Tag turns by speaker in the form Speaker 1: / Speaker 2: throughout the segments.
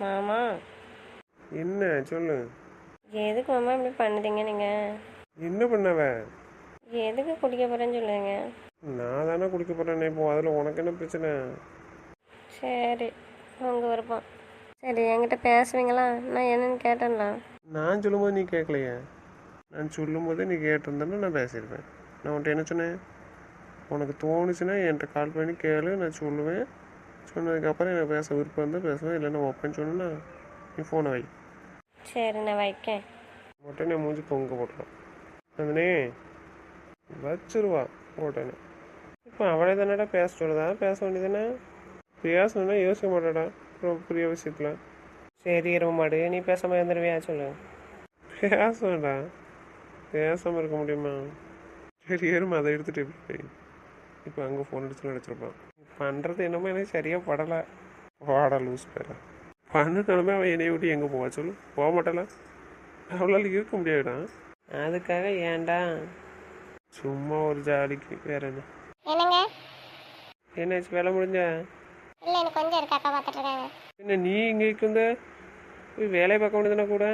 Speaker 1: மாமா.
Speaker 2: என்ன? சொல்லு.
Speaker 1: எதுக்கு மாமா இப்படி பண்ணுறீங்க நீங்கள்
Speaker 2: என்ன பண்ணவ?
Speaker 1: எதுக்கு குடிக்க போகிறேன்னு சொல்லுங்க.
Speaker 2: நான் தானே குடிக்க போகிறேன் இப்போ அதில் உனக்கு என்ன பிரச்சனை?
Speaker 1: சரி உங்கள் விருப்பம். சரி என்கிட்ட பேசுவீங்களா? நான் என்னன்னு கேட்டேன்ல.
Speaker 2: நான் சொல்லும்போது நீ கேட்கலையே. நான் சொல்லும்போது நீ கேட்டிருந்தேன்னா நான் பேசியிருப்பேன். நான் உன்ட்ட என்ன சொன்னேன்? உனக்கு தோணுச்சுன்னா என்கிட்ட கால் பண்ணி கேளு நான் சொல்லுவேன். சொன்னதுக்கப்புறம் எனக்கு பேச விருப்பம் இருந்தால் பேசுவேன் இல்லைன்னா வைப்பேன்னு சொன்னா நீ ஃபோனை வை.
Speaker 1: சரி நான் வைக்கேன்.
Speaker 2: நான் மூஞ்சி தொங்க போட்டுரும். நந்தினி வச்சிருவா போட்டேன்னு இப்போ அவளே தானடா பேச சொல்லுதா? பேச வேண்டியதானே பேசணுன்னா யோசிக்க மாட்டாடா ரொம்ப பெரிய விஷயத்தில். சரி இரவு மாடு நீ பேசாமல் இருந்துருவியா? சொல்லு. பேச வேண்டாம் பேசாமல் இருக்க முடியுமா? சரி ஏறுமா அதை எடுத்துகிட்டு எப்படி போய் இப்போ அங்கே ஃபோன் அடிச்சு நினச்சிருப்பான் பண்ணுறது என்னமோ எனக்கு சரியாக படலை. வாடா லூஸ் பேர. பண்ணிட்டாலுமே அவன் என்னைய விட்டு எங்கே போவா சொல்லு? போக மாட்டாளா? அவளால் இருக்க முடியாதுடா. அதுக்காக ஏன்டா? சும்மா ஒரு ஜாலிக்கு. வேற என்ன?
Speaker 3: என்னங்க?
Speaker 2: என்னாச்சு வேலை முடிஞ்சா?
Speaker 3: இல்லை எனக்கு கொஞ்சம் இருக்கு. அக்கா பார்த்துட்டு இருக்காங்க
Speaker 2: என்ன நீ இங்கே இருக்குந்த போய் வேலையை பார்க்க வேண்டியதுனா கூட?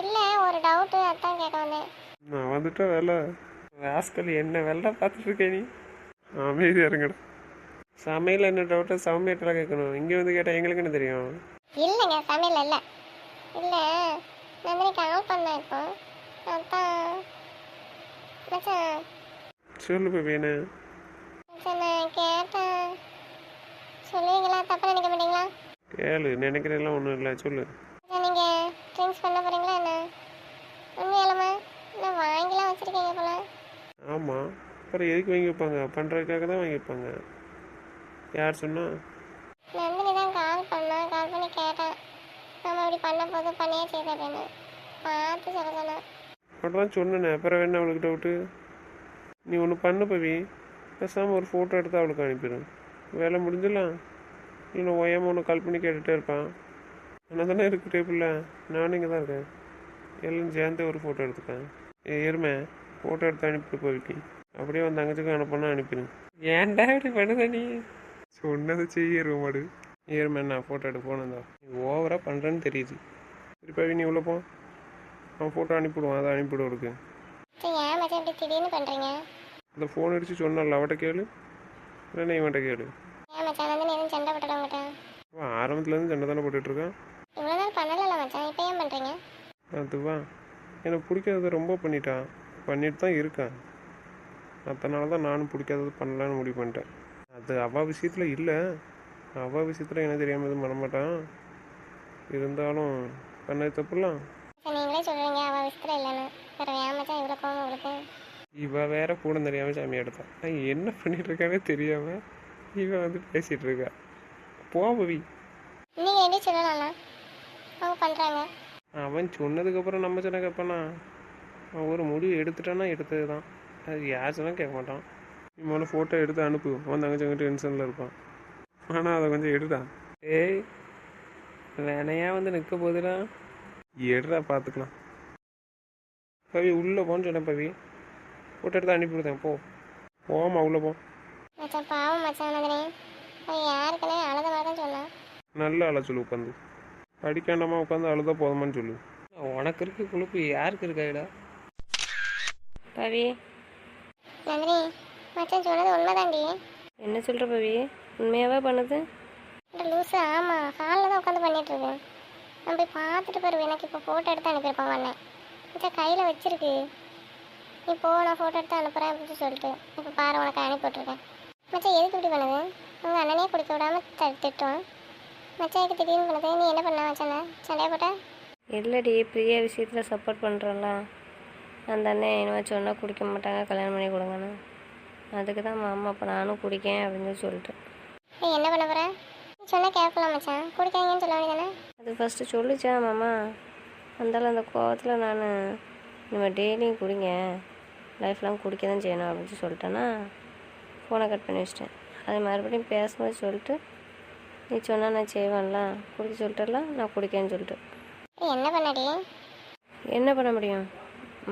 Speaker 3: இல்லை ஒரு டவுட்டு அதான் கேட்க வந்தேன்.
Speaker 2: நான் வந்துட்டா வேலை. ராஸ்கல் என்ன வேலை பார்த்துட்டு இருக்கே நீ? அமைதியா இருங்கடா. சமையல் என்ன டவுட்டை? சமையட்டெல்லாம் கேட்கணும். இங்கே வந்து கேட்டால் எங்களுக்கு என்ன தெரியும்?
Speaker 3: இல்லைங்க சமையல் இல்லை. இல்லை நந்தினி கால் பண்ணேன் இப்போ. அதான் மச்சான்.
Speaker 2: சொல்லு பேபி என்ன
Speaker 3: மச்சான் நான் கேட்டேன். சொல்லுவீங்களா? தப்பாக நினைக்க மாட்டீங்களா?
Speaker 2: கேளு நினைக்கிறதெல்லாம் ஒன்றும் இல்லை. சொல்லு.
Speaker 3: மச்சான் நீங்கள் ட்ரிங்க்ஸ் பண்ண போகிறீங்களா என்ன? உண்மையாலுமா? நான் வாங்கிலாம் வச்சுருக்கீங்க போல.
Speaker 2: ஆமாம் அப்புறம் எதுக்கு வாங்கி வைப்பாங்க? பண்ணுறதுக்காக தான் வாங்கி வைப்பாங்க. யார் சொன்னா?
Speaker 3: நந்தினி தான் கால் பண்ணா கால் பண்ணி கேட்டேன். நம்ம இப்படி பண்ண போது பண்ணியே செய்த அப்படின்னு பார்த்து சொல்ல சொன்னேன்
Speaker 2: அதான் சொன்னேனே அப்புறம் வேணா அவளுக்கு டவுட்டு நீ ஒன்று பண்ணு பவி. பேசாமல் ஒரு ஃபோட்டோ எடுத்து அவளுக்கு அனுப்பிடும் வேலை முடிஞ்சிடலாம் இல்லை ஒய்யாம ஒன்று கால் பண்ணி கேட்டுகிட்டே இருப்பான். ஆனால் தானே இருக்கு டேபிளில் நானும் இங்கே தான் இருக்கேன். எல்லாம் சேர்ந்து ஒரு ஃபோட்டோ எடுத்துக்கேன் ஏ எருமை ஃபோட்டோ எடுத்து அனுப்பிட்டு போய்க்கு அப்படியே வந்து தங்கச்சிக்கு அனுப்பினா அனுப்பிடு ஏன்டா இப்படி பண்ணுத நீ? சொன்னதை செய்ய எருமை மாடு எருமை நான் ஃபோட்டோ எடுக்க போனதா நீ ஓவராக பண்ணுறேன்னு தெரியுது. சரி பவி நீ உள்ள போ. அவன் ஃபோட்டோ அனுப்பிவிடுவான் அதை அனுப்பிவிடு அவளுக்கு
Speaker 3: சரி ஏன் மச்சான் இப்படி திடீர்னு பண்ணுறீங்க
Speaker 2: அந்த ஃபோன் அடித்து சொன்னால அவட்ட கேளு. இல்லைன்னா இவன்கிட்ட கேளு.
Speaker 3: ஏன் மச்சான் வந்து எதுவும் சண்டை போட்டுட
Speaker 2: அவன் ஆரம்பத்துலேருந்து சண்டை தானே போட்டுட்ருக்கான்
Speaker 3: இவ்வளோ நாள் பண்ணல மச்சான் இப்போ ஏன் பண்ணுறீங்க
Speaker 2: அதுவா? எனக்கு பிடிக்காதது ரொம்ப பண்ணிட்டான். பண்ணிட்டு தான் இருக்கான். அதனால தான் நானும் பிடிக்காதது பண்ணலான்னு முடிவு பண்ணிட்டேன். அது அவள் விஷயத்தில் இல்லை. அவள் விஷயத்தில் எனக்கு தெரியாமல் எதுவும் பண்ண மாட்டான் இருந்தாலும் பண்ணது தப்புலாம்.
Speaker 3: நீங்களே சொல்கிறீங்க அவள் விஷயத்தில் இல்லைன்னு. வேறு ஏன் மச்சான் இவ்வளோ கோவம் உங்களுக்கு
Speaker 2: இவ வேற கூட தெரியாமல் சாமி எடுத்தான் நான் என்ன பண்ணிட்டு இருக்கானே தெரியாம இவன் வந்து பேசிட்டு இருக்கா போவி.
Speaker 3: நீங்கள் எப்படி சொல்லலாம்ண்ணா அவங்க பண்ணுறாங்க
Speaker 2: அவன் சொன்னதுக்கப்புறம் நம்ம சொன்ன கேட்பானா ஒரு முடிவு எடுத்துட்டானா எடுத்தது தான் அது யார் சொன்னா கேட்க மாட்டான். நீ முதல்ல ஃபோட்டோ எடுத்து அனுப்பு. அவன் தங்கச்சி டென்ஷனில் இருப்பான். ஆனால் அதை கொஞ்சம் எடுடா. ஏய் வேணையா வந்து நிற்க போதுடா எடுடா பார்த்துக்கலாம் பவி உள்ளே போன்னு சொன்னேன் பவி. ஃபோட்டோ எடுத்து அனுப்பிவிடுதேன் போ. போமா உள்ளே போ.
Speaker 3: மச்சான் பாவம் மச்சான் அவன் யாருக்குன்னே அழுத மாதிரி தான் சொன்னான்.
Speaker 2: நல்ல அழ சொல்லு உட்காந்து. படிக்காண்டாமா உட்காந்து அழுதா போதுமான்னு சொல்லு. உனக்கு இருக்க கொழுப்பு யாருக்கு இருக்காடா
Speaker 1: பவி.
Speaker 3: நந்தினி மச்சான் சொன்னது உண்மைதாண்டி.
Speaker 1: என்ன சொல்கிற பவி? உண்மையாகவே பண்ணுது?
Speaker 3: இந்த லூஸு ஆமாம் ஹாலில் தான் உட்காந்து பண்ணிட்டு இருக்கேன் நான் போய் பார்த்துட்டு போயிருவேன் எனக்கு இப்போ ஃபோட்டோ எடுத்து அனுப்பியிருப்பான் அண்ணன் மச்சான் கையில் வச்சிருக்கு. நீ போ நான் ஃபோட்டோ எடுத்து அனுப்புகிறேன் அப்படின்னு சொல்லிட்டு. இப்போ பாரு உனக்கு அனுப்பி விட்ருக்கேன் மச்சான் எதுக்கு இப்படி பண்ணுது? உங்கள் அண்ணனே குடிக்க விடாம த திட்டுவான். மச்சான் இதுக்கு திடீர்னு பண்ணுது? நீ என்ன பண்ண மச்சான? சண்டையா போட்ட?
Speaker 1: இல்லடி பிரியா விஷயத்தில் சப்போர்ட் பண்ணுறோம்ல அந்த அண்ணன் இனிமேல் சொன்னால் குடிக்க மாட்டாங்க கல்யாணம் பண்ணி கொடுங்கன்னு. அதுக்கு தான் மாமா அப்போ நானும் குடிக்கேன் அப்படின்னு சொல்லி சொல்லிட்டு
Speaker 3: நீ என்ன பண்ண போகிற சொன்னால் கேட்கலாம் மச்சான். குடிக்காதீங்கன்னு சொல்ல வேண்டியதானே?
Speaker 1: அது ஃபஸ்ட்டு சொல்லிச்சா மாமா? அந்தாலும் அந்த கோவத்தில் நான் இனிமேல் டெய்லியும் குடிங்க. லைஃப் லாங் குடிக்க தான் செய்யணும் அப்படின்னு சொல்லி சொல்லிட்டேன்னா ஃபோனை கட் பண்ணி வச்சிட்டேன். அது மறுபடியும் பேசும்போது சொல்லிட்டு நீ சொன்னால் நான் செய்வேன்ல. குடிக்க சொல்லிட்டல நான் குடிக்கேன்னு சொல்லிட்டு.
Speaker 3: என்ன பண்ணடி
Speaker 1: என்ன பண்ண முடியும்?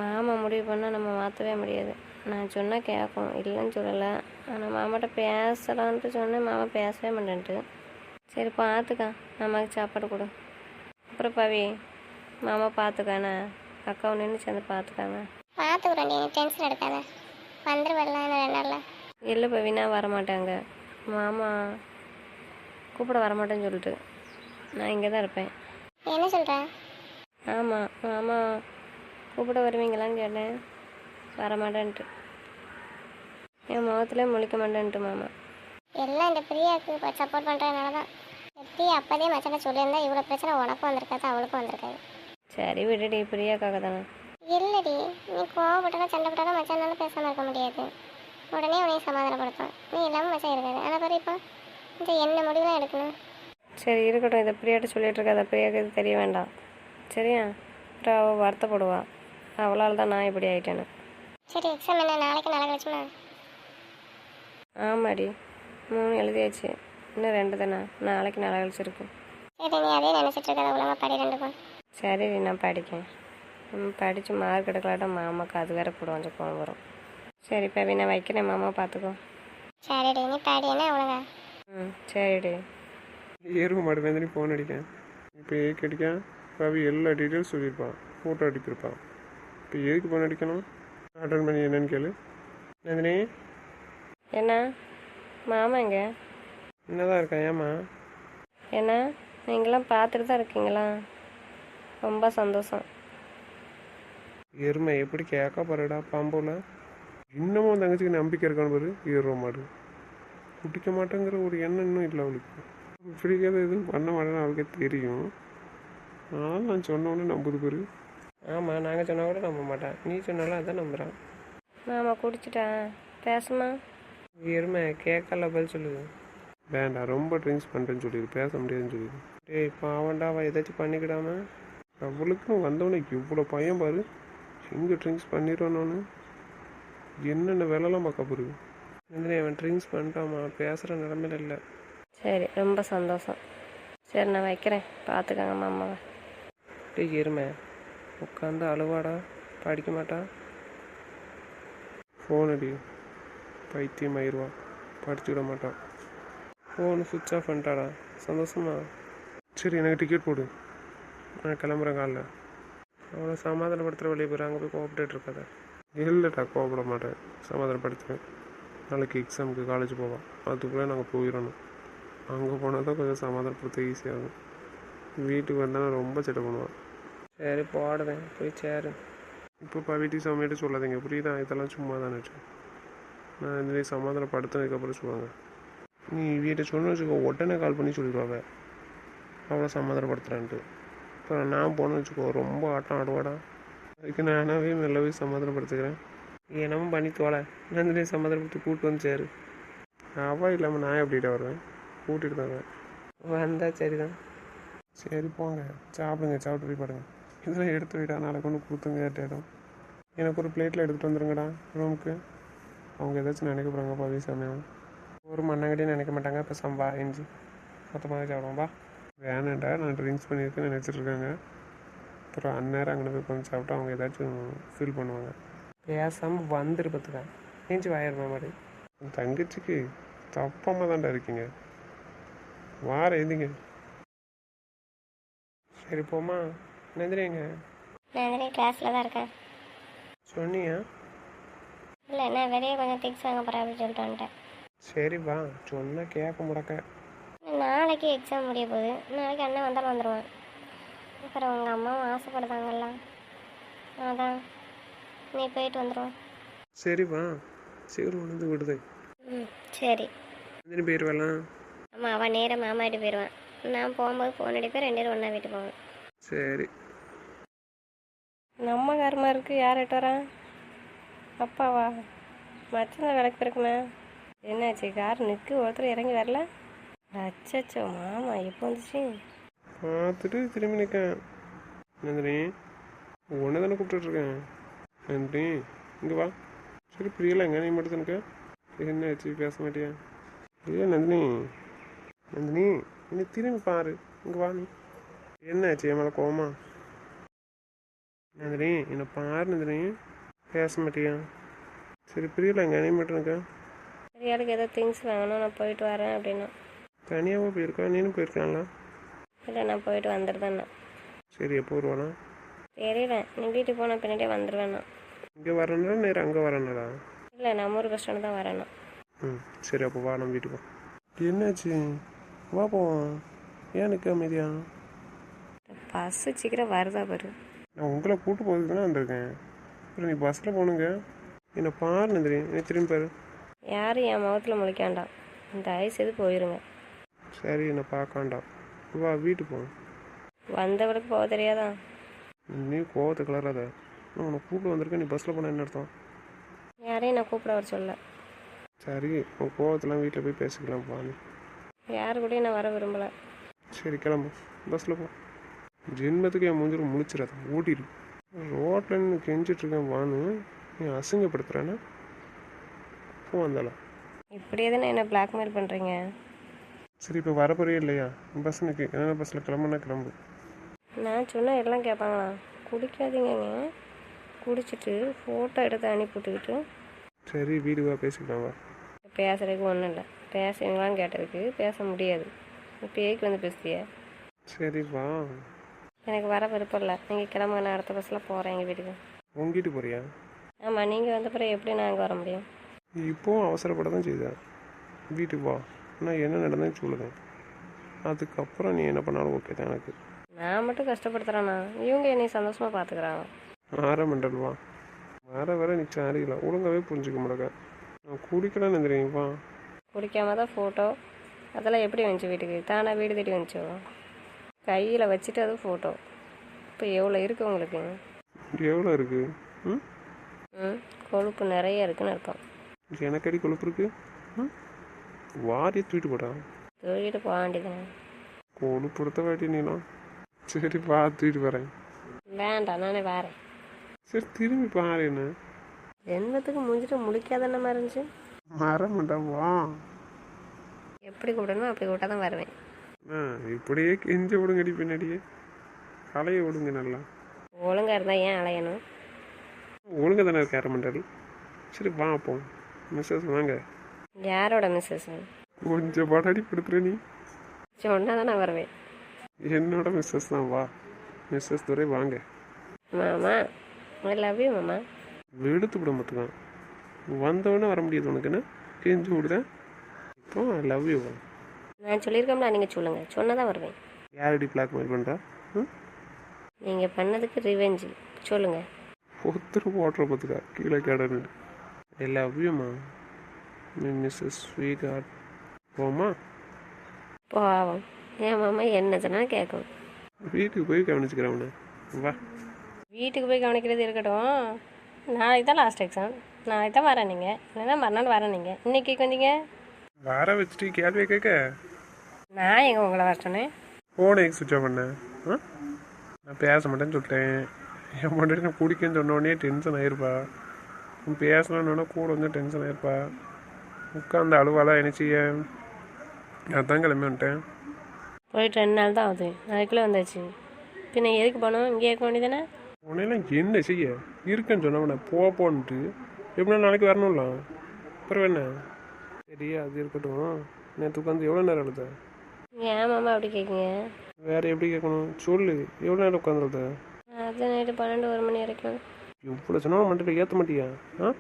Speaker 1: மாமா முடிவு பண்ணால் நம்ம மாற்றவே முடியாது. நான் சொன்னால் கேட்கும் இல்லைன்னு சொல்லலை. ஆனால் மாமாட்ட பேசலான்ட்டு சொன்னேன். மாமா பேசவே மாட்டேன்ட்டு. சரி பார்த்துக்கா மாமாவுக்கு சாப்பாடு கொடு. அப்புறம் பவி மாமா பார்த்துக்கானே அக்காவை நின்று சேர்ந்து பார்த்துக்காங்க
Speaker 3: பார்த்துக்குறேன் நீ டென்ஷன் எடுக்காத. வந்துருவல்ல ரெண்டு நாளில்.
Speaker 1: இல்லை பவி நான் வரமாட்டேங்க. மாமா கூப்பிட வரமாட்டேன்னு சொல்லிட்டு நான் இங்கே தான் இருப்பேன்.
Speaker 3: என்ன சொல்கிற
Speaker 1: ஆமாம் மாமா கூப்பிட வருவீங்களான்னு கேட்டேன். வரமாட்டேன்ட்டு. என் முகத்துல முழிக்க மாட்டேன்ட்டு மாமா.
Speaker 3: எல்லாம் இந்த பிரியாவுக்கு சப்போர்ட் பண்ணுறதுனால தான் பிரியா அப்போதே மச்சான சொல்லியிருந்தா இவ்வளோ பிரச்சனை உனக்கும் வந்திருக்காது அவளுக்கும் வந்திருக்காது.
Speaker 1: சரி விடுடி பிரியாக்காக தானே.
Speaker 3: இல்லடி நீ கோவப்பட்டாலும் சண்டை போட்டாலும் மச்சானால பேசாமல் இருக்க முடியாது. உடனே உனையும் சமாதானப்படுத்தும் நீ இல்லாமல் மச்சான் இருக்காது. ஆனால் பாரு இப்போ இந்த என்ன முடிவுலாம் எடுக்கணும்?
Speaker 1: சரி இருக்கட்டும். இதை பிரியாட்ட சொல்லிட்டு இருக்காத. பிரியாக்கு இது தெரிய வேண்டாம். சரியா? அப்புறம் அவள் வருத்தப்படுவா. அவளால் தான் நான் இப்படி ஆயிட்டேன்னு.
Speaker 3: சரி எக்ஸாம் என்ன? நாளைக்கு நாளை கழிச்சுமா?
Speaker 1: ஆமாடி மூணு எழுதியாச்சு. இன்னும் ரெண்டு தானே? நாளைக்கு நாளை கழிச்சிருக்கு
Speaker 3: சரி நீ அதே நினச்சிட்டு இருக்காத ஒழுங்கா படி ரெண்டுக்கும்
Speaker 1: சரி நான் படிக்கேன் ம், படித்து மார்க் எடுக்கலாட்டம் மாமாக்கு அது வேற கூட கொஞ்சம் கோவம் வரும். சரி பவி நான் வைக்கிறேன் மாமா பார்த்துக்கோ.
Speaker 3: சரிடி நீ படி என்ன
Speaker 1: ம் சரிடி.
Speaker 2: எருவு மாடு வேந்தனி ஃபோன் அடிக்கேன் இப்போ ஏக்கு அடிக்கான் ரவி எல்லா டீட்டெயில்ஸ் சொல்லியிருப்பான். ஃபோட்டோ அடிப்பிருப்பான் இப்போ எதுக்கு ஃபோன் அடிக்கணும்? அட்டன் பண்ணி என்னன்னு கேளு. நந்தினி
Speaker 1: என்ன? மாமா எங்க?
Speaker 2: என்னதான் இருக்கேன் ஏம்மா?
Speaker 1: என்ன? நீங்களாம் பார்த்துட்டு தான் இருக்கீங்களா? ரொம்ப சந்தோஷம்.
Speaker 2: எருமை எப்படி கேட்க போறடா பாம்போல. இன்னமும் உன் தங்கச்சிக்கு நம்பிக்கை இருக்கான்னு பாரு ஏறுவ மாடு. குடிக்க மாட்டேங்கிற ஒரு எண்ணம் இன்னும் இல்லை அவளுக்கு. இப்படிங்கிறது எதுவும் பண்ண மாட்டேன்னு அவளுக்கே தெரியும். ஆனாலும் நான் சொன்ன உடனே நம்புது பாரு. ஆமாம் நாங்கள் சொன்னால் கூட நம்ப மாட்டேன் நீ சொன்னாலும் அதான் நம்புகிறான்
Speaker 1: மாமா குடிச்சிட்டேன் பேசுமா
Speaker 2: எருமை கேட்கல பதில் சொல்லுது. வேண்டாம் ரொம்ப ட்ரிங்க்ஸ் பண்ணுறேன்னு சொல்லிடு பேச முடியாதுன்னு சொல்லிடு. டேய் பாவண்டா அவள் ஏதாச்சும் பண்ணிக்கிடாம? அவளுக்கும் வந்தவனுக்கு இவ்வளோ பையன் பாரு. எங்கே ட்ரிங்க்ஸ் பண்ணிடுவானு என்னென்ன வேலைலாம் பார்க்க போகுது நந்தினி அவன் ட்ரிங்க்ஸ் பண்ணிட்டாமா பேசுகிற நிலமையில இல்லை.
Speaker 1: சரி ரொம்ப சந்தோஷம். சரி நான் வைக்கிறேன். பார்த்துக்கங்க மாமாவை.
Speaker 2: டேய் எருமை உட்காந்து அழுவாடா படிக்க மாட்டா? ஃபோன் அடி. பைத்தியம் ஆயிடுவா படிச்சுக்கிட மாட்டான். ஃபோன் சுவிட்ச் ஆஃப் பண்ணிட்டாடா. சந்தோஷமா? சரி எனக்கு டிக்கெட் போடு. நான் கிளம்புறேன் காலைல. அவனை சமாதானப்படுத்துகிற வழியை போய் அங்கே போய் கோவப்பட்டு இருக்காத. இல்லைடா கோவப்பட மாட்டேன். சமாதானப்படுத்துவேன். நாளைக்கு எக்ஸாமுக்கு காலேஜ் போவான். அதுக்குள்ளே நாங்கள் போயிடணும். அங்கே போனால் தான் கொஞ்சம் சமாதானப்படுத்த ஈஸியாகும் வீட்டுக்கு வந்தாலும் ரொம்ப செட்டை பண்ணுவான். சரி போடுவேன். போய் சேரு. இப்போ வீட்டுக்கு சமையல் சொல்லாதீங்க புரியுதா? இதெல்லாம் சும்மா தானே நான் இந்த சமாதானப்படுத்தினதுக்கப்புறம் சொல்லுவாங்க. நீ வீட்டை சொன்னு வச்சுக்கோ உடனே கால் பண்ணி சொல்லிடுவாங்க. அவளை சமாதானப்படுத்துறான்ட்டு. அப்புறம் நான் போனேன்னு வச்சுக்கோ ரொம்ப ஆட்டம் ஆடுவாடா. அதுக்கு நானாவே நல்லாவே சமாதானப்படுத்துக்கிறேன். நீ என்னமோ பண்ணி தோலை நந்தினி சமாதானப்படுத்தி கூப்பிட்டு வந்து சேரு. அவள் இல்லாமல் நான் எப்படிட்ட வருவேன்? கூட்டிகிட்டு தான் வருவேன். வந்தா சரிதான். சரி போங்க. சாப்பிடுங்க சாப்பிட்டு போய் பாருங்க. இதெல்லாம் எடுத்து வைடா நாளைக்கு கொண்டு கொடுத்துங்க எனக்கு ஒரு பிளேட்டில் எடுத்துகிட்டு வந்துருங்கடா ரூமுக்கு அவங்க ஏதாச்சும் நினைக்க போகிறாங்க பவி சமயம் ஒரு மண்ணாங்கடியும் நினைக்க மாட்டாங்க. இப்போ சம்பா இஞ்சி மொத்தமாக சாப்பிடுவோம். பா வேணாண்டா நான் ட்ரிங்க்ஸ் பண்ணியிருக்கேன்னு நினச்சிட்டு இருக்காங்க அப்புறம் அந்நேரம் அங்கே போய் கொஞ்சம் சாப்பிட்டா அவங்க ஏதாச்சும் ஃபீல் பண்ணுவாங்க. பேசாமல் வந்துரு பார்த்துக்கா. ஏஞ்சி வாயிடுமா மாதிரி தங்கச்சிக்கு தப்பமாக தான்டா இருக்கீங்க. வார எதுங்க சரி போமா நந்திரிங்க
Speaker 3: நான் கிளாஸில் தான் இருக்கேன்.
Speaker 2: சொன்னியா?
Speaker 3: இல்லை நான் வெளியே கொஞ்சம் திங்ஸ் வாங்க போகிறேன் அப்படின்னு சொல்லிட்டு வந்துட்டேன்.
Speaker 2: சரி வா சொன்னா கேட்க முடக்க.
Speaker 3: நாளைக்கு எக்ஸாம் முடிய போகுது. நாளைக்கு அண்ணன் வந்தாலும் வந்துடுவான் அப்புறம் உங்கள் அம்மாவும் ஆசைப்படுதாங்கல்ல அதான். நீ போயிட்டு வந்துடுவோம்
Speaker 2: சரி வா சீக்கிரம் வந்து விடுது.
Speaker 3: ம் சரி.
Speaker 2: போயிடுவேலாம்
Speaker 3: ஆமாம் அவன் நேராக மாமா வீட்டு போயிடுவான் நான் போகும்போது ஃபோன் அடிப்பேன் ரெண்டு பேரும் ஒன்றா வீட்டு போவோம்
Speaker 2: சரி.
Speaker 1: நம்ம காரமாக இருக்குது யார் எட்டு வரா? அப்பாவா? மச்சனை விளக்கு இருக்குண்ணா என்னாச்சு? கார் நிற்கு ஒருத்தர் இறங்கி வரல? அச்சோ மாமா எப்போ வந்துச்சு?
Speaker 2: பார்த்துட்டு திரும்பி நிற்கேன் நந்தினி உன்னை தானே கூப்பிட்டுருக்கேன் நந்தினி இங்கே வா. சரி பிரியல எங்கே நீ மட்டும் தானே என்ன ஆச்சு பேச மாட்டியா? இல்லையா நந்தினி. நந்தினி இன்னும் திரும்பி பாரு. இங்கே வா நீ. என்ன ஆச்சு என் மேலே கோமா நந்தினி என்னை பாரு நந்தினி. பேச மாட்டியா? சரி பிரியல நீ மட்டும் இருக்கா?
Speaker 1: பெரியாளுக்கு ஏதோ திங்ஸ் வாங்கணும் நான் போயிட்டு வரேன் அப்படின்னா.
Speaker 2: தனியாகவும் போயிருக்கா? நீனும் போயிருக்காங்களா
Speaker 1: இல்லை நான் போயிட்டு வந்துடுதேண்ணா
Speaker 2: சரி எப்போ வருவானா?
Speaker 1: தெரியல. நீ வீட்டுக்கு போன பின்னாடியே வந்துடுவேன் நான்
Speaker 2: இங்கே வரணும்னா நேரம் அங்கே வரணும்டா
Speaker 1: இல்லை நம்ம ஊர் ஸ்டாண்டு தான் வரணும்
Speaker 2: ம் சரி அப்போ வா நம்ம வீட்டுக்கு என்னாச்சு? வா போவோம் ஏன் நிற்க அமைதியா?
Speaker 1: பஸ்ஸு சீக்கிரம் வருதா பாரு.
Speaker 2: நான் உங்களை கூட்டு போகிறதுக்கு தானே வந்திருக்கேன். அப்புறம் நீ பஸ்ஸில் போகணுங்க என்னை பாரு நந்திரி என்னை திரும்பி பாரு.
Speaker 1: யாரும் என் முகத்தில் முழிக்காண்டாம் இந்த ஐஸ் எது போயிருங்க.
Speaker 2: சரி என்னை பார்க்காண்டாம் வா வீட்டுக்கு போ
Speaker 1: வந்தவளுக்கு போக தெரியாதா?
Speaker 2: நீ கோவத்தை கிளறாத. நான் உன்னை கூப்பிட்டு வந்திருக்கேன் நீ பஸ்ஸில் போனால் என்ன அர்த்தம்?
Speaker 1: யாரையும் நான் கூப்பிட வர சொல்ல.
Speaker 2: சரி உன் கோவத்தெல்லாம் வீட்டில் போய் பேசிக்கலாம் பா நீ.
Speaker 1: யாரு கூடயும் நான் வர விரும்பலை.
Speaker 2: சரி கிளம்பு. பஸ்ஸில் போ. ஜென்மத்துக்கு என் மூஞ்சில் முழிச்சிடாத ஓட்டிடு ரோட்டில் நின்று கெஞ்சிட்டு இருக்கேன் வான்னு நீ அசிங்கப்படுத்துறேன்னா? போ வந்தாலும்
Speaker 1: இப்படியே தானே என்ன பிளாக்மெயில் பண்ணுறீங்க
Speaker 2: சரி இப்போ வரப்போறே இல்லையா? பஸ் நிற்கு என்ன பஸ்ஸில் கிளம்புனா கிளம்பு.
Speaker 1: நான் சொன்னால் எல்லாம் கேட்பாங்களா குடிக்காதீங்கங்க. குடிச்சிட்டு ஃபோட்டோ எடுத்து அனுப்பிவிட்டுக்கிட்டு.
Speaker 2: சரி வீடு வா பேசிக்கலாம் வா.
Speaker 1: பேசுறதுக்கு ஒன்றும் இல்லை. பேசுவீங்களான்னு கேட்டதுக்கு பேச முடியாது. இப்போ ஏக்கு வந்து பேசுதிய
Speaker 2: சரி வா.
Speaker 1: எனக்கு வர விருப்பம் இல்லை. நீங்கள் கிளம்புங்க நான் அடுத்த பஸ்ஸில் போகிறேன் எங்கள் வீட்டுக்கு.
Speaker 2: வீட்டுக்கு போறியா?
Speaker 1: ஆமாம் நீங்கள் வந்த பிறகு எப்படி நான் அங்கே வர முடியும்?
Speaker 2: நீ இப்போவும் அவசரப்பட தான் செய்த. வீட்டுக்கு வா. நான் என்ன நடந்தேன்னு சொல்லுதேன் அதுக்கப்புறம் நீ என்ன பண்ணாலும் ஓகே தான் எனக்கு.
Speaker 1: நான் மட்டும் கஷ்டப்படுத்துகிறேண்ணா இவங்க என்னை சந்தோஷமாக பார்த்துக்குறாங்க
Speaker 2: ஆற மண்டல் வா. வர வர நீ சாரியில ஒழுங்காவே புரிஞ்சுக்க முடியல நான் குடிக்கலாம்னு தெரியும்
Speaker 1: குடிக்காம தான் ஃபோட்டோ அதெல்லாம் எப்படி வந்துச்சு வீட்டுக்கு? தானே வீடு தேடி வந்துச்சோ? கையில் வச்சுட்டு அது ஃபோட்டோ இப்போ எவ்வளோ இருக்குது உங்களுக்கு?
Speaker 2: எவ்வளோ இருக்கு? ம்?
Speaker 1: ம் கொழுப்பு நிறைய இருக்குன்னு அர்த்தம்.
Speaker 2: எனக்கு அடி கொழுப்பு இருக்கு? ம்? வாரியை தூக்கிட்டு போடா.
Speaker 1: தூக்கிட்டு போக வேண்டியதுங்க
Speaker 2: கொழுப்பு எடுத்த வாட்டி நீலாம் சரி வா தூக்கிட்டு வரேன்.
Speaker 1: வேண்டாம் நானே வரேன்.
Speaker 2: சரி திரும்பி பாரு என்ன.
Speaker 1: ஜென்மத்துக்கு முடிஞ்சிட்டு முழிக்காத மாதிரி இருந்துச்சு?
Speaker 2: மரமாட்டா வா.
Speaker 1: எப்படி கூப்பிடணுமோ அப்படி கூப்பிட்டா தான் வருவேன்.
Speaker 2: ஆ இப்படியே கெஞ்ச விடுங்கடி பின்னாடியே. கலையை விடுங்க நல்லா.
Speaker 1: ஒழுங்காக இருந்தால் ஏன் அலையணும்?
Speaker 2: ஒழுங்காக தானே இருக்க அரை மண்டல் சரி வா அப்போ மிஸ்ஸஸ் வாங்க.
Speaker 1: யாரோட மிஸ்ஸஸ்
Speaker 2: கொஞ்சம் படாடி படுத்துற நீ.
Speaker 1: சொன்னால் தான் நான் வருவேன்.
Speaker 2: என்னோட மிஸ்ஸஸ் தான் வா. மிஸ்ஸஸ் துரை வாங்க.
Speaker 1: மாமா ஐ லவ் யூ மாமா.
Speaker 2: வெடுத்து விட மாட்டுக்கான் வந்தவொடனே வர முடியாது உனக்குன்னு. கெஞ்சி விடுதேன் இப்போ லவ் யூ
Speaker 1: நான் சொல்லியிருக்கோம்ல நீங்கள் சொல்லுங்கள் சொன்னால் தான் வருவேன்
Speaker 2: யாரடி பிளாக்மெயில் பண்ணுறா ம்?
Speaker 1: நீங்கள் பண்ணதுக்கு ரிவெஞ்சு சொல்லுங்கள்
Speaker 2: ஒருத்தர் போட்டுற பார்த்துக்கா கீழே கேடன்னு. ஐ லவ் யூமா மிஸ்ஸஸ் ஸ்வீட் ஹார்ட் போமா?
Speaker 1: போவோம். என் மாமா என்ன சொன்னாலும் கேட்கும்
Speaker 2: வீட்டுக்கு போய் கவனிச்சுக்கிறேன் உன்னை வா.
Speaker 1: வீட்டுக்கு போய் கவனிக்கிறது இருக்கட்டும். நாளைக்கு தான் லாஸ்ட் எக்ஸாம் நாளைக்கு தான் வரேன் நீங்கள் இல்லைன்னா மறுநாள் வரேன் நீங்கள் இன்னைக்கு வந்தீங்க
Speaker 2: வர வச்சுட்டு கேள்வியை கேட்க.
Speaker 1: நான் எங்கே உங்களை வர சொன்னேன்?
Speaker 2: ஃபோனை சுவிட்ச் ஆஃப் பண்ணேன் ஆ? நான் பேச மாட்டேன்னு சொல்லிட்டேன். என் பொண்டாட்டி நான் பிடிக்குன்னு சொன்ன உடனே டென்ஷன் ஆயிருப்பா. பேசலான்னு கூட வந்து டென்ஷன் ஆயிருப்பா. உட்காந்து அழுவாளா என்ன செய்ய அதான் கிளம்பி வந்துட்டேன்.
Speaker 1: போயிட்டு ரெண்டு நாள் தான் ஆகுது. அதுக்குள்ளே வந்தாச்சு. பின்ன எதுக்கு போனோம் இங்கே இருக்க வேண்டியதானே
Speaker 2: உன்னையெல்லாம் என்ன செய்ய. இருக்கேன்னு சொன்னவன போ போன்ட்டு. எப்படின்னா நாளைக்கு வரணும்ல அப்புறம் என்ன? சரி அது இருக்கட்டும். நேற்று உட்காந்து எவ்வளோ நேரம் எழுத
Speaker 1: ஏன் மாமா அப்படி கேட்குங்க
Speaker 2: வேற எப்படி கேட்கணும்? சொல்லு. எவ்வளோ நேரம் உட்காந்து எழுத
Speaker 1: அது நைட்டு பன்னெண்டு ஒரு மணி வரைக்கும்.
Speaker 2: இவ்வளோ சொன்னாலும் மண்டியில் ஏற்ற மாட்டியா? ஆ?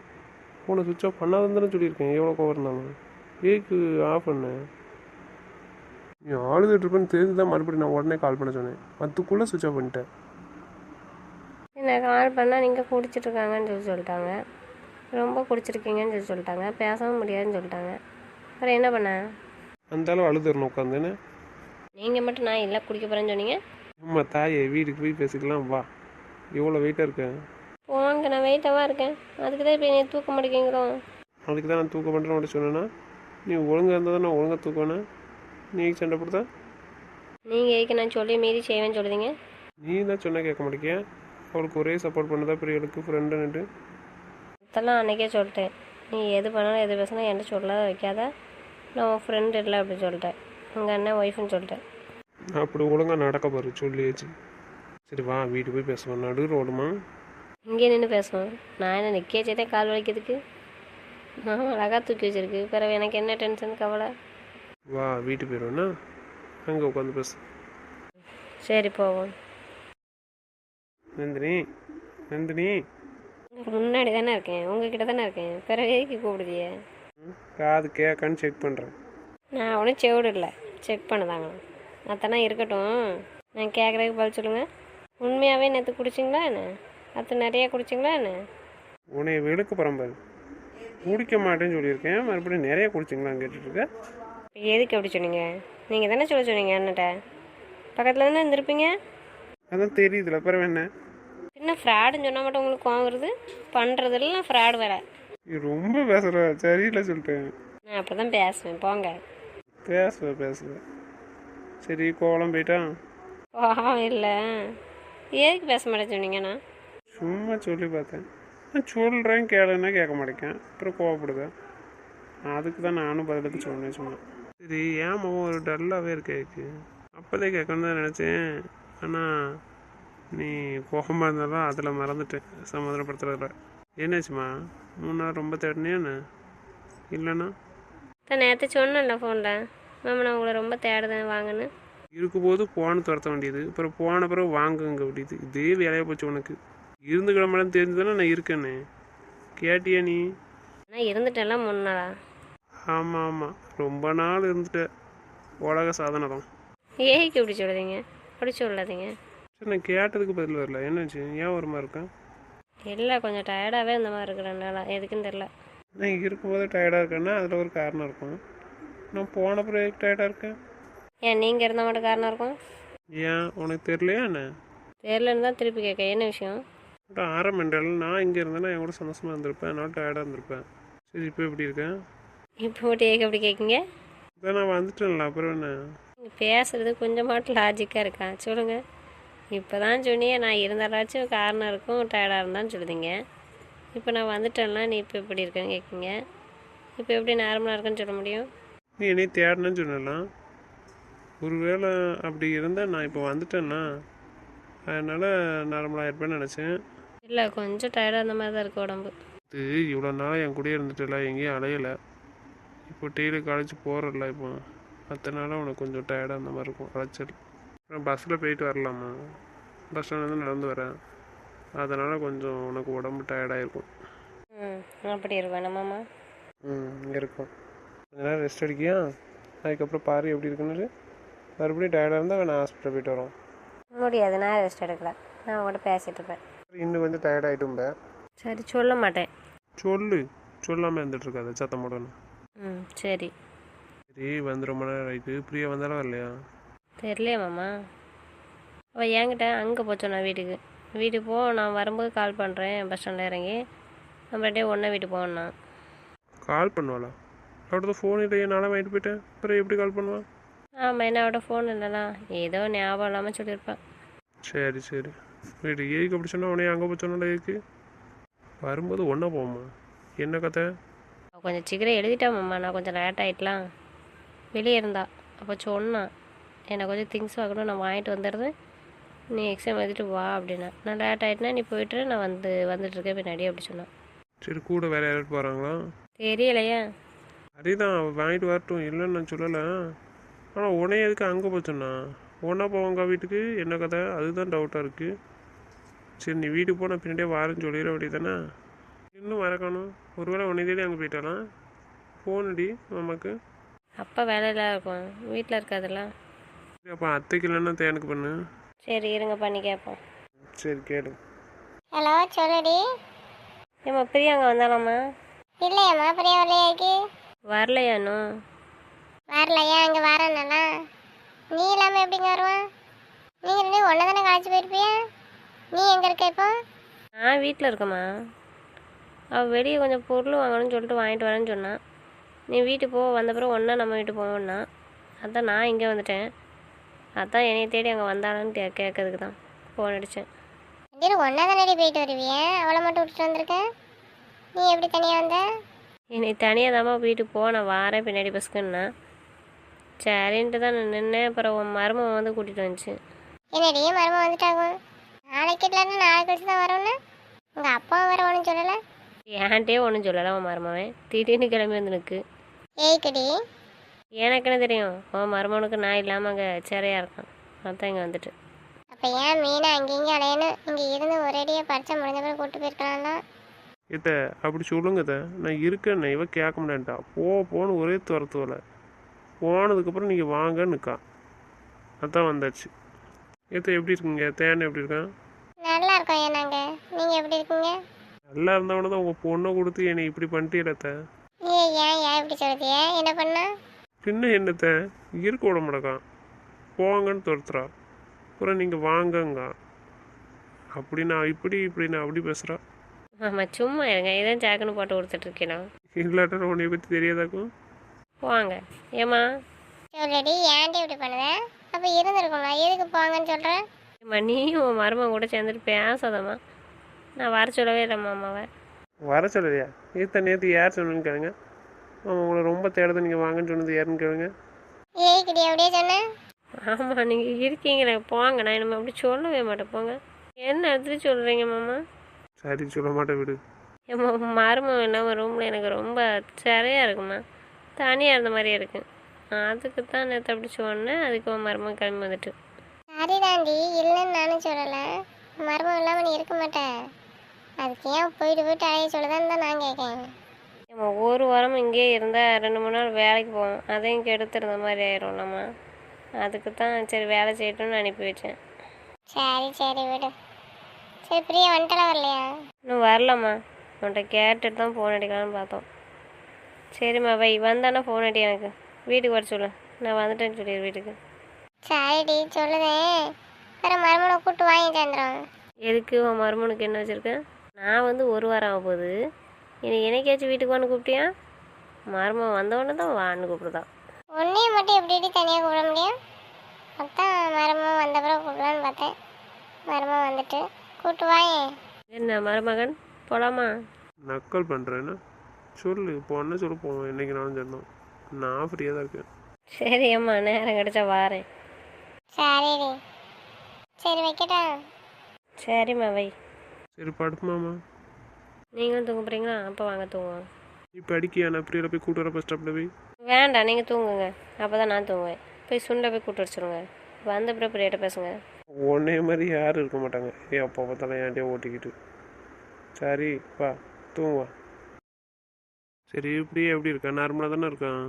Speaker 2: ஃபோனை சுவிட்ச் ஆஃப் பண்ணாதுன்னு தானே சொல்லியிருக்கேன். எவ்வளோ கோவம் இருந்தாலும். ஏக்கு ஆஃப் பண்ணு. நீ ஆளுதுட்டு இருப்பேன்னு தெரிஞ்சு தான் மறுபடியும் நான் உடனே கால் பண்ண சொன்னேன். அதுக்குள்ளே சுவிட்ச் ஆஃப் பண்ணிட்டேன்.
Speaker 1: என்ன கால் பண்ணால் நீங்கள் குடிச்சிட்ருக்காங்கன்னு சொல்லி சொல்லிட்டாங்க. ரொம்ப குடிச்சிருக்கீங்கன்னு சொல்லி சொல்லிட்டாங்க. பேசவும் முடியாதுன்னு சொல்லிட்டாங்க. அப்புறம் என்ன பண்ண?
Speaker 2: அந்த அளவு அழுதுறணும் உட்காந்துன்னு
Speaker 1: நீங்கள் மட்டும் நான் இல்லை குடிக்க போகிறேன்னு சொன்னீங்க?
Speaker 2: அம்மா தாயே வீட்டுக்கு போய் பேசிக்கலாம் வா. எவ்வளோ வெயிட்டாக இருக்கேன்
Speaker 1: போங்க நான் வெயிட்டமாக இருக்கேன். அதுக்கு தான் இப்போ நீ தூக்க மாட்டேங்கிறோ
Speaker 2: அதுக்கு தான் நான் தூக்க மட்டும் சொன்னேன்னா நீ ஒழுங்காக இருந்தால் தான் நான் ஒழுங்காக தூக்குவேனே? நீ சண்டை போடுதா
Speaker 1: நீங்கள் எதுக்கு நான் சொல்லி மீறி செய்வேன்னு சொல்லுதீங்க?
Speaker 2: நீ தான் சொன்னால் கேட்க மாட்டேங்க அவளுக்கு ஒரே சப்போர்ட் பண்ணதா? பிரியலுக்கு ஃப்ரெண்டுன்னுட்டு
Speaker 1: இதெல்லாம் அன்றைக்கே சொல்லிட்டேன். நீ எது பண்ணாலும் எது பேசினா என்கிட்ட சொல்லாத வைக்காத. நான் உன் ஃப்ரெண்டு இல்லை அப்படின்னு சொல்லிட்டேன். உங்கள் அண்ணன் ஒய்ஃப்னு சொல்லிட்டேன்
Speaker 2: அப்படி ஒழுங்காக நடக்க பாரு சொல்லியாச்சு. சரி வா வீட்டுக்கு போய் பேசுவோம். நடு ரோடுமா
Speaker 1: இங்கே நின்று பேசணும் நான் என்ன நிற்க வச்சதே கால் வலிக்கிறதுக்கு நான் அழகாக தூக்கி வச்சிருக்கு. பிறகு எனக்கு என்ன டென்ஷன் கவலை?
Speaker 2: வா வீட்டுக்கு போயிடுவேன்னா அங்கே உட்காந்து பேசு.
Speaker 1: சரி போவோம்.
Speaker 2: நந்தினி நந்தினி.
Speaker 1: முன்னாடி தானே இருக்கேன். உங்ககிட்ட தானே இருக்கேன். பிறகு எதுக்கு கூப்பிடுதியே?
Speaker 2: காது கேட்கான்னு செக் பண்ணுறேன்
Speaker 1: நான் ஒன்றும் செவிடு இல்லை. செக் பண்ணுதாங்க. அத்தனை இருக்கட்டும். நான் கேட்குறதுக்கு பதில் சொல்லுங்கள் உண்மையாகவே நேற்று குடிச்சிங்களா என்ன? அத்தை நிறைய குடிச்சிங்களா என்ன?
Speaker 2: உன்னை வெளுக்க பரம்பாரு குடிக்க மாட்டேன்னு சொல்லியிருக்கேன். மறுபடியும் நிறைய குடிச்சிங்களான்னு கேட்டுட்ருக்க
Speaker 1: எதுக்கு அப்படி சொன்னீங்க? நீங்கள் தானே சொல்ல சொன்னீங்க அண்ணன்ட்ட. பக்கத்தில் தானே இருந்திருப்பீங்க?
Speaker 2: அதான் தெரியுதுல. பிறகு என்ன?
Speaker 1: என்ன ஃப்ராடுன்னு சொன்னால் மட்டும் உங்களுக்கு கோவம் வருது? பண்ணுறதெல்லாம் ஃப்ராடு வேலை
Speaker 2: ரொம்ப பேசுகிற சரியில்லை சொல்லிட்டேன்.
Speaker 1: நான் அப்படி தான் பேசுவேன். போங்க.
Speaker 2: பேசுவ பேசுவ சரி கோவலம் போயிட்டான்
Speaker 1: கோவம் இல்லை. எதுக்கு பேச மாட்டேன்னு சொன்னீங்கண்ணா
Speaker 2: சும்மா சொல்லி பார்த்தேன். நான் சொல்கிறேன் கேளுன்னா கேட்க மாட்டேக்கேன் அப்புறம் கோவப்படுதேன் அதுக்கு தான் நானும் பதிலுக்கு சொன்னேன் சும்மா. சரி ஏன் முகம் ஒரு டல்லாகவே இருக்கேக்கு அப்போதே கேட்கணும் தான் நினச்சேன். ஆனால் நீ கோபமாக இருந்தாலும் அதில் மறந்துட்டேன். சமாதானப்படுத்துறதுல. என்னாச்சுமா? மூணு நாள் ரொம்ப தேடினே என்ன? இல்லைண்ணா
Speaker 1: தான் நேற்று சொன்னேன்ல ஃபோனில் மேம் நான் உங்களை ரொம்ப தேடுதேன் வாங்கன்னு.
Speaker 2: இருக்கும்போது போன துரத்த வேண்டியது. அப்புறம் போன பிறகு வாங்குங்க அப்படிது இதே வேலையாக போச்சு உனக்கு. இருந்து கிளம்பலாம் தெரிஞ்சுதானே நான் இருக்கேன்னு கேட்டியா நீ?
Speaker 1: ஆனால் இருந்துட்டேன்ல மூணு நாளா
Speaker 2: ஆமாம் ஆமாம் ரொம்ப நாள் இருந்துட்டேன் உலக சாதனை தான்.
Speaker 1: ஏய்க்கு இப்படி சொல்லுதீங்க? அப்படி சொல்லாதீங்க.
Speaker 2: சரி நான் கேட்டதுக்கு பதில் வரல. என்னாச்சு ஏன் ஒரு மாதிரி இருக்கேன்
Speaker 1: இல்லை கொஞ்சம் டயர்டாகவே இந்த மாதிரி இருக்கிறேன் நாளா எதுக்குன்னு தெரில
Speaker 2: நான் இருக்கும்போது டயர்டாக இருக்கேன்னா அதில் ஒரு காரணம் இருக்கும். நான் போன பிறகு டயர்டாக இருக்கேன்.
Speaker 1: ஏன் நீங்கள் இருந்தால் மட்டும் காரணம் இருக்கும்?
Speaker 2: ஏன் உனக்கு தெரியலையா என்ன?
Speaker 1: தெரிலன்னு தான் திருப்பி கேட்க என்ன விஷயம்?
Speaker 2: ஆரம்பண்டல் நான் இங்கே இருந்தேன்னா என் கூட சந்தோஷமாக இருந்திருப்பேன். நான் டயர்டாக இருந்திருப்பேன். சரி இப்போ எப்படி இருக்கேன்
Speaker 1: இப்போ மட்டும் ஏக்கு அப்படி கேட்குங்க
Speaker 2: இதான் நான் வந்துட்டேன்ல அப்புறம் என்ன?
Speaker 1: நீங்கள் பேசுறது கொஞ்சமாட்டு லாஜிக்காக இருக்கா? சொல்லுங்கள் இப்போ தான் சொன்னீங்க நான் இருந்தாலாச்சும் காரணம் இருக்கும் டயர்டாக இருந்தான்னு சொல்லுதீங்க. இப்போ நான் வந்துட்டேன்ல நீ இப்போ எப்படி இருக்கேன்னு கேட்குங்க இப்போ எப்படி நார்மலாக இருக்குன்னு சொல்ல முடியும்?
Speaker 2: நீ என்னை தேடணும்னு சொன்னலாம் ஒருவேளை அப்படி இருந்தால் நான் இப்போ வந்துட்டேன்னா அதனால் நார்மலாக இருப்பேன்னு நினச்சேன்.
Speaker 1: இல்லை கொஞ்சம் டயர்டாக அந்த மாதிரி தான் இருக்குது உடம்பு.
Speaker 2: இது இவ்வளோ நாள் என் கூடயே இருந்துட்டல எங்கேயும் அலையலை. இப்போ டெய்லி காலேஜ் போகிறல இப்போ. மற்ற நாளாக உனக்கு கொஞ்சம் டயர்டாக அந்த மாதிரி இருக்கும் அலைச்சல். அப்புறம் பஸ்ஸில் போயிட்டு வரலாமா? பஸ் ஸ்டாண்ட்லேருந்து நடந்து வரேன். அதனால் கொஞ்சம் உனக்கு உடம்பு டயர்டாக இருக்கும்.
Speaker 1: ம் அப்படி இருக்கும் என்னம்மாம்மா
Speaker 2: ம் இருக்கும். கொஞ்ச நேரம் ரெஸ்ட் அடிக்கியா? அதுக்கப்புறம் பாரு எப்படி இருக்குன்னு மறுபடியும் டயர்டாக இருந்தால் நான் ஹாஸ்பிட்டல் போயிட்டு வரோம்
Speaker 1: முடியாது நான் ரெஸ்ட் எடுக்கல. நான் உங்கள்கிட்ட பேசிகிட்டு இருப்பேன்.
Speaker 2: இன்னும் கொஞ்சம் டயர்டாகிட்டும்
Speaker 1: சரி சொல்ல மாட்டேன்.
Speaker 2: சொல்லு. சொல்லாமல் இருந்துட்டு இருக்காது சத்தம் போடணும்.
Speaker 1: ம் சரி.
Speaker 2: சரி வந்து ரொம்ப நேரம் ஆயிட்டு. பிரியா வந்தாலும் வரலையா?
Speaker 1: தெரியலையே மாமா. அவள் என்கிட்ட அங்கே போச்சோம் நான் வீட்டுக்கு. வீட்டுக்கு போ நான் வரும்போது கால் பண்ணுறேன் பஸ் ஸ்டாண்டில் இறங்கி. நம்ம ரெண்டே ஒன்றா வீட்டுக்கு போகணும்னா
Speaker 2: கால் பண்ணுவாளா? அவட்ட ஃபோன் இல்லையே நானும் வாங்கிட்டு போயிட்டேன். அப்புறம் எப்படி கால் பண்ணுவான்?
Speaker 1: ஆமாம் என்னோட ஃபோன் இல்லைனா ஏதோ ஞாபகம் இல்லாமல் சொல்லியிருப்பேன்.
Speaker 2: சரி சரி. வீட்டு ஏக்கு அப்படி சொன்னா உடனே அங்கே போய் சொன்னா ஏக்கு வரும்போது ஒன்றா போவோமா என்ன கதை?
Speaker 1: கொஞ்சம் சீக்கிரம் எழுதிட்டா மாமா. நான் கொஞ்சம் லேட் ஆகிட்டலாம் வெளியே இருந்தா. அப்போ சொன்னான் எனக்கு கொஞ்சம் திங்ஸ் வாங்கணும் நான் வாங்கிட்டு வந்துடுறேன். நீ எக்ஸாம் எழுதிட்டு வா அப்படின்னா. நான் லேட் ஆகிட்டுனா நீ போயிட்டு நான் வந்து வந்துட்டுருக்கேன் பின்னாடி அப்படி சொன்னான்.
Speaker 2: சரி கூட வேற யாராவது போகிறாங்களா
Speaker 1: தெரியலையா.
Speaker 2: அதேதான் அவள் வாங்கிட்டு வரட்டும் இல்லைன்னு நான் சொல்லலை. ஆனால் உடனே எதுக்கு அங்கே போச்சோன்னா ஒன்றா போவாங்க வீட்டுக்கு? என்ன கதை? அதுதான் டவுட்டாக இருக்குது சரி நீ வீட்டுக்கு போனால் பின்னாடியே வாரேன்னு சொல்லிட வேண்டியதானே இன்னும் மறக்கணும் ஒருவேளை உன்னை தேடி அங்கே போயிட்டாலாம் ஃபோன் அடி மாமாக்கு
Speaker 1: அப்பா வேலையில் இருக்கும் வீட்டில் இருக்காதுல்ல?
Speaker 2: சரி அப்போ அத்தைக்கு இல்லைன்னா தேனுக்கு பண்ணு.
Speaker 1: சரி இருங்க பண்ணி கேட்போம்
Speaker 2: சரி கேளு.
Speaker 3: ஹலோ சொல்லுடி.
Speaker 1: ஏம்மா பிரியா அங்கே வந்தாலாம்மா
Speaker 3: இல்லையாம்மா பிரியா வரலையாக்கு
Speaker 1: வரலையா இன்னும்
Speaker 3: வரலையா? அங்கே வரேன்னா நீ இல்லாமல் எப்படிங்க வருவான் நீங்கள் ரெண்டு ஒன்று தானே காலேஜ் போயிருப்பியா? நீ எங்கே இருக்க இப்போ?
Speaker 1: நான் வீட்டில் இருக்கேம்மா. அவள் வெளியே கொஞ்சம் பொருள் வாங்கணும்னு சொல்லிட்டு வாங்கிட்டு வரேன்னு சொன்னான் நீ வீட்டுக்கு போ வந்த பிறகு ஒன்றா நம்ம வீட்டுக்கு போவோம்னா அதான் நான் இங்கே வந்துட்டேன். அதான் என்னைய தேடி அங்கே வந்தாளான்னு கே கேட்கறதுக்கு தான் ஃபோன் அடித்தேன்
Speaker 3: ஒன்றா தானே போயிட்டு வருவியா? அவளை மட்டும் விட்டுட்டு வந்திருக்க? நீ எப்படி தனியாக வந்த?
Speaker 1: என்னை தனியாக தாம்மா வீட்டுக்கு போ நான் வாரேன் பின்னாடி பஸ்க்குன்னா. சரின்ட்டு தான் நான் நின்னேன். அப்புறம் உன் மருமகன் வந்து கூட்டிகிட்டு வந்துச்சு.
Speaker 3: என்னடி மருமம் வந்துட்டாங்க? நாளைக்கு இல்லைன்னா நாளைக்கு கழிச்சு தான் வரோன்னு உங்கள் அப்பாவும் வேறு ஒன்றும் சொல்லலை?
Speaker 1: ஏன்ட்டே ஒன்றும் சொல்லலை உன் மருமவன். திடீர்னு கிளம்பி வந்து நிற்கு
Speaker 3: ஏய்க்கடி.
Speaker 1: எனக்கு என்ன தெரியும்? உன் மருமகனுக்கு நான் இல்லாமல் அங்கே சிறையாக இருக்கான். அதான் இங்கே வந்துட்டு.
Speaker 3: அப்போ ஏன் மீனை அங்கேயும் அலையணும்? இங்கே இருந்து ஒரேடியாக பறிச்சா முடிஞ்ச பிறகு கூட்டு போயிருக்கலாம்ல?
Speaker 2: இத்த அப்படி சொல்லுங்க இத்த நான் இருக்கேன் இவ கேட்க மாட்டேன்ட்டா. போ போன்னு ஒரே துரத்துவல. போனதுக்கப்புறம் நீங்கள் வாங்கன்னு நிற்கா அதான் வந்தாச்சு. ஏத்த எப்படி இருக்கீங்க? தேன் எப்படி இருக்கான்
Speaker 3: நல்லா இருக்கோம் ஏன் நாங்கள் நீங்கள் எப்படி இருக்கீங்க?
Speaker 2: நல்லா இருந்தவன தான் உங்கள் பொண்ணை கொடுத்து என்னை இப்படி பண்ணிட்டீரத்த
Speaker 3: ஏ ஏன் ஏன் இப்படி சொல்லுதிய என்ன பண்ணா?
Speaker 2: பின்ன என்னத்த இருக்க விட மாட்டேக்கான் போங்கன்னு துரத்துறா. அப்புறம் நீங்கள் வாங்கங்க. அப்படி நான் இப்படி இப்படி நான் அப்படி பேசுகிறா
Speaker 1: மாமா சும்மா இருங்க. இதான் சாக்குன்னு போட்டு கொடுத்துட்ருக்கேன் நான்
Speaker 2: இல்லாட்ட உன்னை பற்றி தெரியாதாக்கும்?
Speaker 1: போங்க. ஏம்மா?
Speaker 3: சொல்லுடி ஏன்டி இப்படி பண்ணுத? அப்போ இருந்திருக்கும்ல. எதுக்கு போங்கன்னு சொல்கிறேன்
Speaker 1: ஏம்மா நீயும் உன் மருமகன் கூட சேர்ந்துட்டு பேசாதம்மா. நான் வர சொல்லவே இல்லை மாமாவை
Speaker 2: வர சொல்லலையா? ஏத்த நேற்று யார் சொன்னு கேளுங்க. அவன் உங்களை ரொம்ப தேடுது நீங்கள் வாங்கன்னு சொன்னது யாருன்னு கேளுங்க.
Speaker 3: ஏய்க்குடி அப்படியே சொன்னேன்
Speaker 1: ஆமாம் நீங்கள் இருக்கீங்களே. போங்க நான் இனிமேல் அப்படி சொல்லவே மாட்டேன். போங்க. என்ன எடுத்துட்டு சொல்கிறீங்க மாமா?
Speaker 2: சரி சொல்ல மாட்டேன் விடு.
Speaker 1: ஏம்மா மருமகன் இல்லாமல் ரூமில் எனக்கு ரொம்ப சரியாக இருக்குமா? தனியாக இருந்த மாதிரியே இருக்கு. அதுக்கு தான் நேற்று அப்படி சொன்னேன் அதுக்கு உன் மருமகன் கிளம்பி வந்துட்டு.
Speaker 3: சரிதாண்டி இல்லைன்னு நானும் சொல்லலை. மர்மம் இல்லாமல் நீ இருக்க மாட்டேன் அதுக்கு ஏன் போயிட்டு போயிட்டு அழைய சொல்லுதான்னு தான் நான் கேட்கேன்
Speaker 1: ஏம்மா ஒரு வாரம் இங்கேயே இருந்தால் ரெண்டு மூணு நாள் வேலைக்கு போவோம். அதையும் கெடுத்துருந்த மாதிரி ஆயிரும்லம்மா. அதுக்கு தான் சரி வேலை செய்யட்டும்னு அனுப்பி வச்சேன்.
Speaker 3: சரி சரி விடு. சரி பிரியா வந்துட்டலாம் வரலையா?
Speaker 1: இன்னும் வரலம்மா. உன்கிட்ட கேட்டுட்டு தான் ஃபோன் அடிக்கலாம்னு பார்த்தோம். சரிம்மா வை. வந்தானா ஃபோன் அடி எனக்கு. வீட்டுக்கு வர சொல்லு. நான் வந்துட்டேன்னு சொல்லிடு வீட்டுக்கு.
Speaker 3: சரிடி சொல்லுதேன் வேற மருமனை கூப்பிட்டு வாங்கி தந்துடும்
Speaker 1: எதுக்கு உன் மருமனுக்கு என்ன வச்சுருக்கேன் நான் வந்து ஒரு வாரம் ஆக போகுது. இனி என்னைக்காச்சும் வீட்டுக்கு வான்னு கூப்பிட்டியா? மருமன் வந்தவொடனே தான் வான்னு கூப்பிடுதான்
Speaker 3: உன்னையும் மட்டும் எப்படி தனியாக கூப்பிட முடியும்? அதான் மருமம் வந்த பிறகு கூப்பிடலான்னு பார்த்தேன். மருமம் வந்துட்டு.
Speaker 1: என்ன மருமகன்? போலாமா?
Speaker 2: நக்கல் பண்ணுறேன்னு சொல்லு பொண்ணை சொல்லு போவோம்? என்னைக்கு நானும் சொன்னோம் நான் ஃப்ரீயாக தான் இருக்கேன்.
Speaker 1: சரி அம்மா நேரம் கிடச்சா வாரேன்.
Speaker 3: சரிடி. சரி வைக்கட்டா?
Speaker 1: சரிம்மா வை.
Speaker 2: சரி படுப்புமாமா
Speaker 1: நீங்களும் தூங்க போகிறீங்களா அப்போ வாங்க தூங்குவோம்.
Speaker 2: நீ படிக்கியா நான் பிரியரை போய் கூட்டு வர பஸ் ஸ்டாப்பில் போய்.
Speaker 1: வேண்டாம் நீங்கள் தூங்குங்க. அப்போ தான் நான் தூங்குவேன். போய் சுண்டை போய் கூட்டு வச்சுருங்க வந்த பிறகு பிரியாட்ட பேசுங்க.
Speaker 2: உன்னே மாதிரி யாரும் இருக்க மாட்டாங்க. ஏ அப்போ பார்த்தாலும் ஏன்டே ஓட்டிக்கிட்டு. சரி வா தூங்குவா சரி இப்படி எப்படி இருக்கா? நார்மலாக தானே இருக்கான்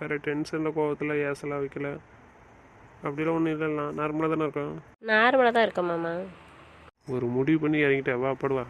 Speaker 2: வேறு டென்ஷனில் கோவத்தில் ஏசலாம் வைக்கல. அப்படிலாம் ஒன்றும் இல்லைலாம் நார்மலாக தானே இருக்கான்
Speaker 1: நார்மலாக தான் இருக்கேன் மாமா.
Speaker 2: ஒரு முடிவு பண்ணி இறங்கிட்டா. வா படுவா.